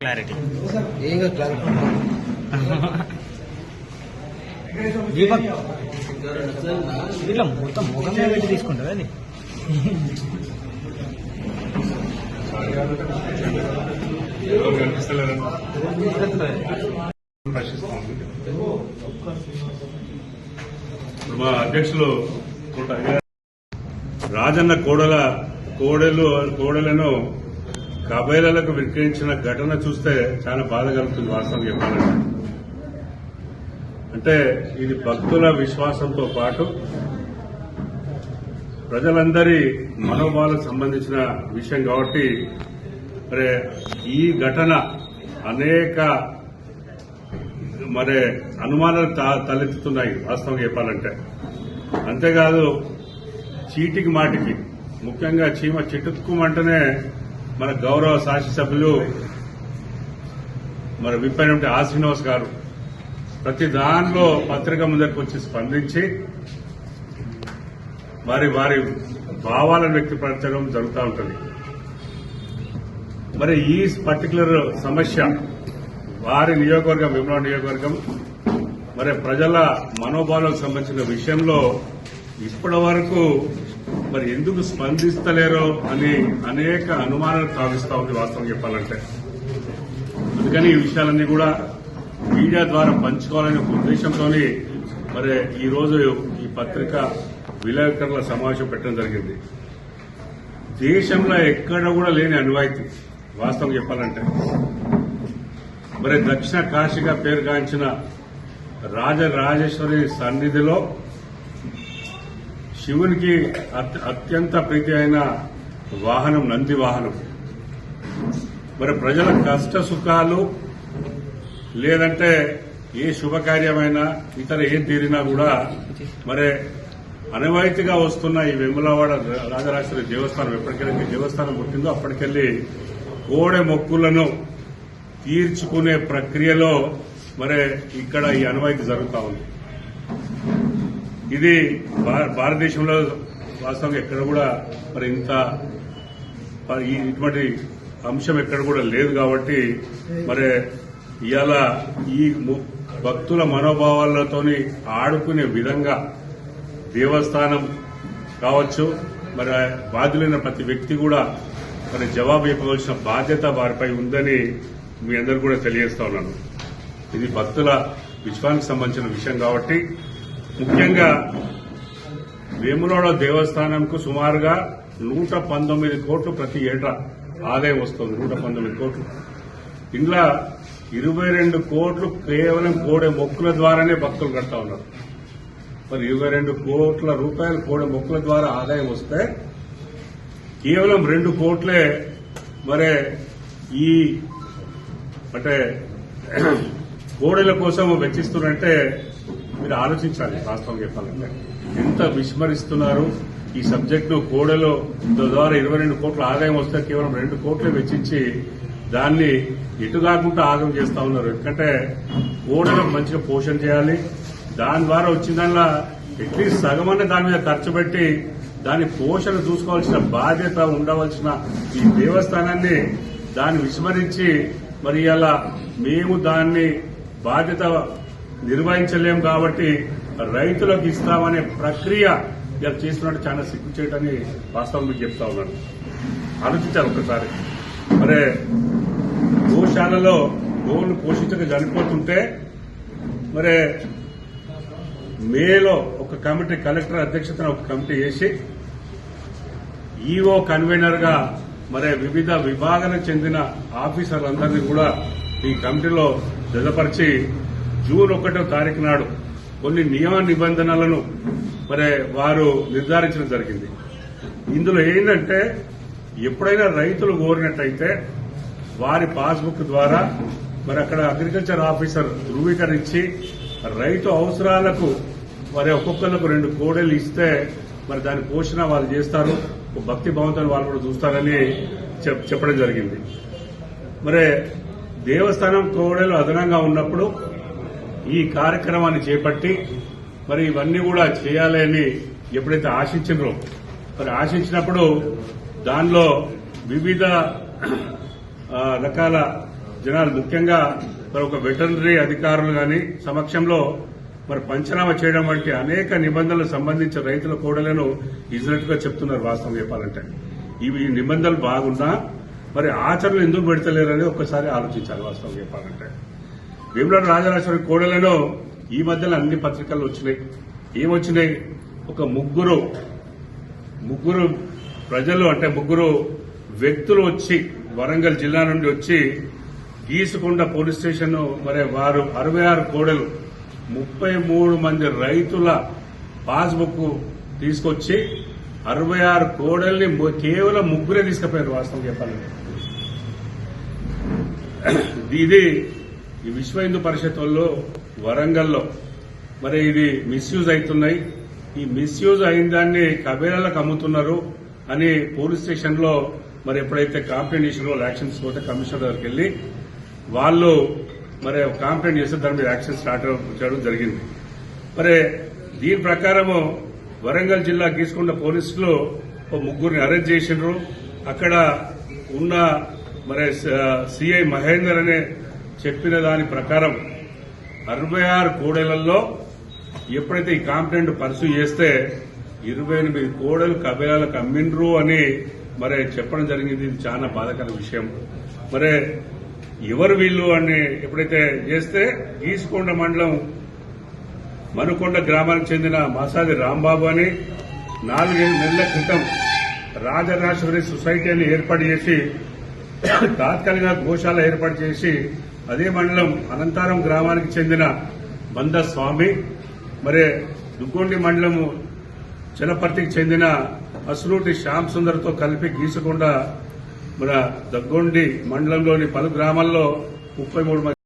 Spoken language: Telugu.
క్లారిటీ ఏగా క్లారిటీ దీపక్. ఇట్లా మొత్తం ముఖం మీద పెట్టి తీసుకుంటారా అది మా అధ్యక్షులు రాజన్న కోడల కోడలు కోడలను కబైలలకు విక్రయించిన ఘటన చూస్తే చాలా బాధ కలుగుతుంది వాస్తవం చెప్పాలంటే. అంటే ఇది భక్తుల విశ్వాసంతో పాటు ప్రజలందరి మనోభావాలకు సంబంధించిన విషయం కాబట్టి మరి ఈ ఘటన అనేక మరి అనుమానాలు తలెత్తుతున్నాయి వాస్తవం చెప్పాలంటే. అంతేకాదు చీటికి మాటికి ముఖ్యంగా చీమ చిటుక్కుమంటేనే మన గౌరవ శాసనసభ్యులు మన విప్పైనటువంటి ఆ శ్రీనివాస్ గారు ప్రతి దానిలో పత్రిక ముందరికి వచ్చి స్పందించి వారి వారి భావాలను వ్యక్తపరచడం జరుగుతూ ఉంటుంది. మరి ఈ పర్టికులర్ సమస్య వారి నియోజకవర్గం విమలా నియోజకవర్గం మరి ప్రజల మనోభావాలకు సంబంధించిన విషయంలో ఇప్పటి వరకు మరి ఎందుకు స్పందిస్తలేరో అని అనేక అనుమానాలు తాగిస్తా ఉంది వాస్తవం చెప్పాలంటే. అందుకని ఈ విషయాలన్నీ కూడా మీడియా ద్వారా పంచుకోవాలనే ఒక ఉద్దేశంతో మరి ఈ రోజు ఈ పత్రిక విలేకరుల సమావేశం పెట్టడం జరిగింది. దేశంలో ఎక్కడ కూడా లేని అనువాయితీ వాస్తవం చెప్పాలంటే. మరి దక్షిణ కాశీగా పేరుగాంచిన రాజరాజేశ్వరి సన్నిధిలో శివునికి అత్యంత ప్రీతి అయిన వాహనం నంది వాహనం. మరి ప్రజల కష్ట సుఖాలు లేదంటే ఏ శుభకార్యమైనా ఇతర ఏం తీరినా కూడా మరి అనవాయితీగా వస్తున్న ఈ వెములవాడ రాజరాజేశ్వరి దేవస్థానం ఎప్పటికెళ్ళి దేవస్థానం పుట్టిందో అప్పటికెళ్ళి కోడె మొక్కులను తీర్చుకునే ప్రక్రియలో మరి ఇక్కడ ఈ అనువాయితీ జరుగుతా ఉంది. ఇది భారతదేశంలో వాస్తవంగా ఎక్కడ కూడా మరి ఇంత మరి ఇటువంటి అంశం ఎక్కడ కూడా లేదు కాబట్టి మరి ఇవాళ ఈ భక్తుల మనోభావాలతోని ఆడుకునే విధంగా దేవస్థానం కావచ్చు మరి బాధ్యులైన ప్రతి వ్యక్తి కూడా మరి జవాబు ఇవ్వవలసిన బాధ్యత వారిపై ఉందని మీ అందరూ కూడా తెలియజేస్తా ఉన్నాను. ఇది భక్తుల విశ్వానికి సంబంధించిన విషయం కాబట్టి ముఖ్యంగా వేములవాడ దేవస్థానంకు సుమారుగా నూట పంతొమ్మిది కోట్లు ప్రతి ఏటా ఆదాయం వస్తుంది నూట పంతొమ్మిది కోట్లు. ఇందులో ఇరవై రెండు కోట్లు కేవలం కోడె మొక్కుల ద్వారానే భక్తులు కడతా ఉన్నారు. మరి ఇరవై రెండు కోట్ల రూపాయలు కోడె మొక్కుల ద్వారా ఆదాయం వస్తే కేవలం రెండు కోట్లే మరి ఈ అంటే కోడెల కోసం వెచ్చిస్తున్నట్టే మీరు ఆలోచించాలి వాస్తవం చెప్పాలంటే. ఎంత విస్మరిస్తున్నారు? ఈ సబ్జెక్టు కోడలో ద్వారా ఇరవై రెండు కోట్ల ఆదాయం వస్తే కేవలం రెండు కోట్లే వెచ్చించి దాన్ని ఎటు కాకుండా ఆగం చేస్తా ఉన్నారు. ఎందుకంటే కోడెలకు మంచిగా పోషణ చేయాలి. దాని ద్వారా వచ్చిన దానిలో అట్లీస్ట్ సగమన్న దాని మీద ఖర్చు పెట్టి దాని పోషణ చూసుకోవాల్సిన బాధ్యత ఉండవలసిన ఈ దేవస్థానాన్ని దాన్ని విస్మరించి మరి అలా మేము దాన్ని బాధ్యత నిర్వహించలేం కాబట్టి రైతులకు ఇస్తామనే ప్రక్రియ ఇలా చేస్తున్నట్టు చాలా సిగ్గు చేయటని వాస్తవం మీకు చెప్తా ఉన్నాను. ఆలోచించాలి ఒకసారి మరే గోశాలలో గోవులు పోషించక చనిపోతుంటే మరే మేలో ఒక కమిటీ కలెక్టర్ అధ్యక్షతన ఒక కమిటీ వేసి ఈఓ కన్వీనర్గా మరి వివిధ విభాగాలకు చెందిన ఆఫీసర్లందరినీ కూడా ఈ కమిటీలో జతపరిచి జూన్ ఒకటో తారీఖు నాడు కొన్ని నియమ నిబంధనలను మరి వారు నిర్ధారించడం జరిగింది. ఇందులో ఏంటంటే ఎప్పుడైనా రైతులు కోరినట్టయితే వారి పాస్బుక్ ద్వారా మరి అక్కడ అగ్రికల్చర్ ఆఫీసర్ ధృవీకరించి రైతు అవసరాలకు మరి ఒక్కొక్కరికి రెండు కోడలు ఇస్తే మరి దాని పోషణ వాళ్ళు చేస్తారు. ఒక భక్తి భావంతో వాళ్ళు కూడా చూస్తారని చెప్- చెప్పడం జరిగింది. మరి దేవస్థానం కోడలు అదనంగా ఉన్నప్పుడు ఈ కార్యక్రమాన్ని చేపట్టి మరి ఇవన్నీ కూడా చేయాలి అని ఎప్పుడైతే ఆశించినరో మరి ఆశించినప్పుడు దానిలో వివిధ రకాల జనాలు ముఖ్యంగా మరి ఒక వెటర్నరీ అధికారులు గాని సమక్షంలో మరి పంచనామా చేయడం వంటి అనేక నిబంధనలకు సంబంధించిన రైతుల కోడలను ఇచ్చినట్టుగా చెప్తున్నారు వాస్తవం చెప్పాలంటే. ఇవి నిబంధనలు బాగున్నా మరి ఆచరణ ఎందుకు పెడతలేరని ఒక్కసారి ఆలోచించాలి వాస్తవం చెప్పాలంటే. వేములవాడ రాజరాజేశ్వరి కోడలను ఈ మధ్యలో అన్ని పత్రికలు వచ్చినాయి. ఏమొచ్చినాయి? ఒక ముగ్గురు ముగ్గురు ప్రజలు అంటే ముగ్గురు వ్యక్తులు వచ్చి వరంగల్ జిల్లా నుండి వచ్చి గీసుకొండ పోలీస్ స్టేషన్ మరి వారు అరవై ఆరు కోడలు ముప్పై మూడు మంది రైతుల పాస్బుక్ తీసుకొచ్చి అరవై ఆరు కోడల్ని కేవలం ముగ్గురే తీసుకుపోయారు వాస్తవం చెప్పాలంటే. ఇది ఈ విశ్వ హిందూ పరిషత్ వాళ్ళు వరంగల్లో మరి ఇది మిస్యూజ్ అవుతున్నాయి. ఈ మిస్యూజ్ అయిన దాన్ని కబేరాలకు అమ్ముతున్నారు అని పోలీస్ స్టేషన్లో మరి ఎప్పుడైతే కంప్లైంట్ చేసినో యాక్షన్స్ పోతే కమిషనర్ దగ్గరికి వెళ్ళి వాళ్ళు మరి కంప్లైంట్ చేస్తే దాని మీద యాక్షన్ స్టార్ట్ చేయడం జరిగింది. మరి దీని ప్రకారము వరంగల్ జిల్లా గీసుకున్న పోలీసులు ఒక ముగ్గురిని అరెస్ట్ చేసిండ్రు. అక్కడ ఉన్న మరి సిఐ మహేందర్ అనే చెప్పిన దాని ప్రకారం అరవై ఆరు కోడెలలో ఎప్పుడైతే ఈ కాంప్లైంట్ పర్సూ చేస్తే ఇరవై ఎనిమిది కోడలు కబేలాలకు అమ్మిండ్రు అని మరి చెప్పడం జరిగింది. ఇది చాలా బాధకర విషయం. మరి ఎవరు వీళ్ళు అని ఎప్పుడైతే చేస్తే గీసుకొండ మండలం మనుకొండ గ్రామానికి చెందిన మాసాది రాంబాబు అని నాలుగైదు నెలల క్రితం రాజరాజేశ్వరి సొసైటీని ఏర్పాటు చేసి తాత్కాలిక గోశాల ఏర్పాటు చేసి అదే మండలం అనంతారం గ్రామానికి చెందిన బంద స్వామి మరి దుగ్గొండి మండలము చలపర్తికి చెందిన అసురూటి శ్యామ్ సుందర్తో కలిపి గీసకుండా మన దగ్గొండి మండలంలోని పలు గ్రామాల్లో ముప్పై మూడు మంది